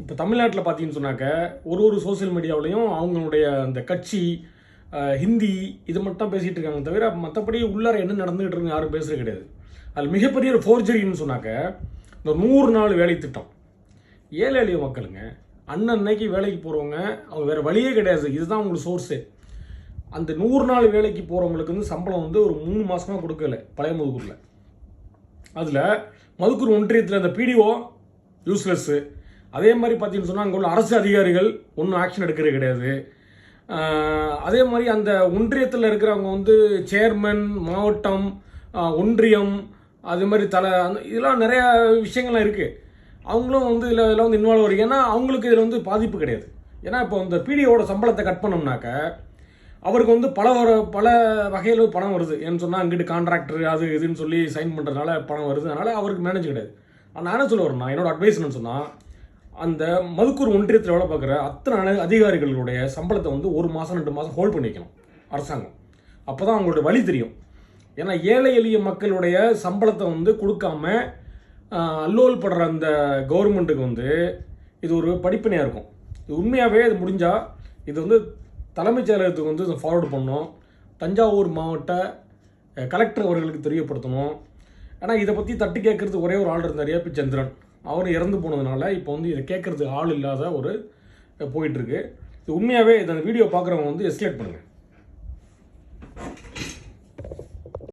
இப்போ தமிழ்நாட்டில் பார்த்தீங்கன்னு சொன்னாக்க ஒரு ஒரு சோஷியல் மீடியாவிலையும் அவங்களுடைய அந்த கட்சி ஹிந்தி இது மட்டும் பேசிகிட்டு இருக்காங்க தவிர மற்றபடி உள்ளார என்ன நடந்துகிட்டு இருக்கு யாரும் பேசுறது கிடையாது. அதில் மிகப்பெரிய ஒரு ஃபோர்ஜரின்னு சொன்னாக்க இந்த நூறு நாள் வேலை திட்டம். ஏழை எளிய மக்களுங்க அன்னன்னைக்கு வேலைக்கு போகிறவங்க அவங்க வேறு வழியே கிடையாது. இதுதான் அவங்களுக்கு சோர்ஸு அந்த நூறு நாள் வேலைக்கு போகிறவங்களுக்கு வந்து சம்பளம் வந்து ஒரு மூணு மாதமாக கொடுக்கல பழைய மதுக்கூரில் அதில் மதுக்கூர் ஒன்றியத்தில் அந்த பிடிஓ யூஸ்லெஸ்ஸு அதே மாதிரி பார்த்தீங்கன்னு சொன்னால் அங்கே உள்ள அரசு அதிகாரிகள் ஒன்றும் ஆக்ஷன் எடுக்கிறது கிடையாது. அதே மாதிரி அந்த ஒன்றியத்தில் இருக்கிறவங்க வந்து சேர்மன் மாவட்டம் ஒன்றியம் அது மாதிரி தலை அந்த இதெல்லாம் நிறையா விஷயங்கள்லாம் இருக்குது அவங்களும் வந்து இதில் இதெல்லாம் வந்து இன்வால்வ் ஆகும் ஏன்னா அவங்களுக்கு இதில் வந்து பாதிப்பு கிடையாது. ஏன்னா இப்போ இந்த பிடிஓட சம்பளத்தை கட் பண்ணோம்னாக்க அவருக்கு வந்து பல வர பல வகையில் பணம் வருது. ஏன்னு சொன்னால் அங்கிட்டு கான்ட்ராக்டர் அது இதுன்னு சொல்லி சைன் பண்ணுறதுனால பணம் வருது. அதனால் அவருக்கு மேனேஜ் கிடையாது. நான் என்ன சொல்ல வரேன்னா என்னோட அட்வைஸ் என்னன்னு சொன்னால் அந்த மதுக்கூர் ஒன்றியத்தில் வேலை பார்க்குற அத்தனை அதிகாரிகளுடைய சம்பளத்தை வந்து ஒரு மாதம் ரெண்டு மாதம் ஹோல்ட் பண்ணி வைக்கணும் அரசாங்கம். அப்போ தான் அவங்களோட வழி தெரியும். ஏன்னா ஏழை எளிய மக்களுடைய சம்பளத்தை வந்து கொடுக்காம அல்லோல் படுற அந்த கவர்மெண்ட்டுக்கு வந்து இது ஒரு படிப்பினையாக இருக்கும். இது உண்மையாகவே இது முடிஞ்சால் இது வந்து தலைமைச் செயலகத்துக்கு வந்து இதை ஃபார்வர்டு பண்ணணும். தஞ்சாவூர் மாவட்ட கலெக்டர் அவர்களுக்கு தெரியப்படுத்தணும். ஆனால் இதை பற்றி தட்டி கேட்குறது ஒரே ஒரு ஆள் இருந்தார் ஏபி சந்திரன். அவர் இறந்து போனதுனால இப்போ வந்து இதை கேட்குறதுக்கு ஆள் இல்லாத ஒரு போயிட்டுருக்கு இது உண்மையாகவே இந்த வீடியோ பார்க்குறவங்க வந்து எஸ்கலேட் பண்ணுங்கள்